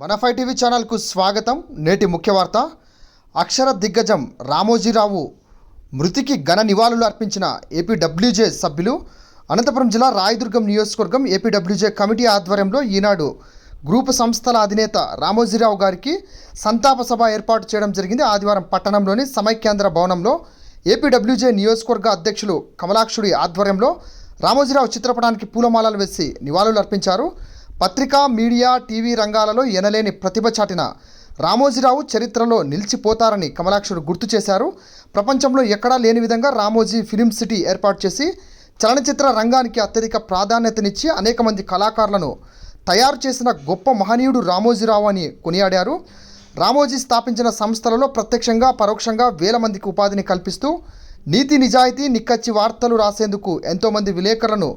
మన five TV ఛానల్కు స్వాగతం. నేటి ముఖ్య వార్త. అక్షర దిగ్గజం రామోజీరావు మృతికి ఘన నివాళులు అర్పించిన ఏపీడబ్ల్యూజే సభ్యులు అనంతపురం జిల్లా రాయదుర్గం నియోజకవర్గం ఏపీడబ్ల్యూజే కమిటీ ఆధ్వర్యంలో ఈనాడు గ్రూపు సంస్థల అధినేత రామోజీరావు గారికి సంతాప సభ ఏర్పాటు చేయడం జరిగింది. ఆదివారం పట్టణంలోని సమైక్యాంధ్ర భవనంలో ఏపీడబ్ల్యూజే నియోజకవర్గ అధ్యక్షులు కమలాక్షుడి ఆధ్వర్యంలో రామోజీరావు చిత్రపటానికి పూలమాలలు వేసి నివాళులు అర్పించారు. పత్రికా మీడియా టీవీ రంగాలలో ఎనలేని ప్రతిభ చాటిన రామోజీరావు చరిత్రలో నిలిచిపోతారని కమలాక్షుడు గుర్తు చేశారు. ప్రపంచంలో ఎక్కడా లేని విధంగా రామోజీ ఫిలిం సిటీ ఏర్పాటు చేసి చలనచిత్ర రంగానికి అత్యధిక ప్రాధాన్యతనిచ్చి అనేక మంది కళాకారులను తయారు చేసిన గొప్ప మహనీయుడు రామోజీరావు అని కొనియాడారు. రామోజీ స్థాపించిన సంస్థలలో ప్రత్యక్షంగా పరోక్షంగా వేల మందికి ఉపాధిని కల్పిస్తూ నీతి నిజాయితీ నిక్కచ్చి వార్తలు రాసేందుకు ఎంతోమంది విలేకరులను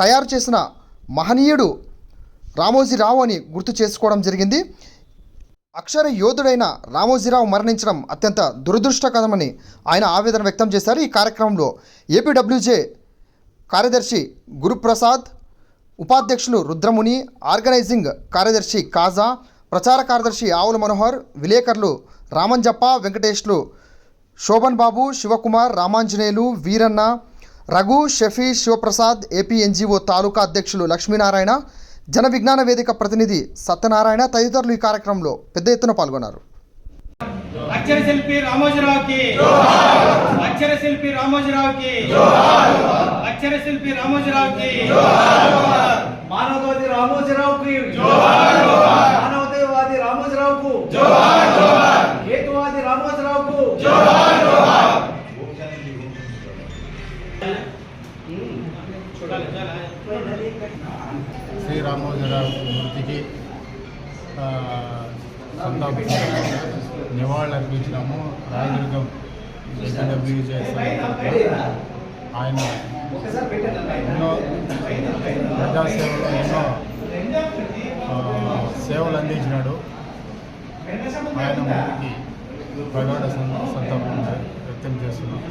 తయారు చేసిన మహనీయుడు రామోజీరావు అని గుర్తు చేసుకోవడం జరిగింది. అక్షర యోధుడైన రామోజీరావు మరణించడం అత్యంత దురదృష్టకరమని ఆయన ఆవేదన వ్యక్తం చేశారు. ఈ కార్యక్రమంలో ఏపీడబ్ల్యూజే కార్యదర్శి గురుప్రసాద్ ఉపాధ్యక్షులు రుద్రముని ఆర్గనైజింగ్ కార్యదర్శి కాజా ప్రచార కార్యదర్శి ఆవుల మనోహర్ విలేకరులు రామంజప్ప వెంకటేష్లు శోభన్ బాబు శివకుమార్ రామాంజనేయులు వీరన్న రఘు షఫీ శివప్రసాద్ ఏపీ ఎన్జీఓ తాలూకా అధ్యక్షులు లక్ష్మీనారాయణ జన విజ్ఞాన వేదిక ప్రతినిధి సత్యనారాయణ తదితరులు ఈ కార్యక్రమంలో పెద్ద ఎత్తున పాల్గొన్నారు. అక్షర శిల్పి రామోజీరావుకి అక్షర శిల్పి రామోజీరావుకి అక్షర శిల్పి రామోజీరావుకి మానవతావాది రామోజీరావుకి మానవతావాది రామోజీరావుకు శ్రీరామోజీరావు మృతికి ఆ, నివాళులు అర్పించినాము. రాయదుర్గం ఎస్డబ్ల్యూజే ఆయన ఎన్నో ప్రజాసేవలో ఎన్నో సేవలు అందించినాడు. ఆయన మృతికి ప్రగాఢ సంతాపం వ్యక్తం చేస్తున్నాం.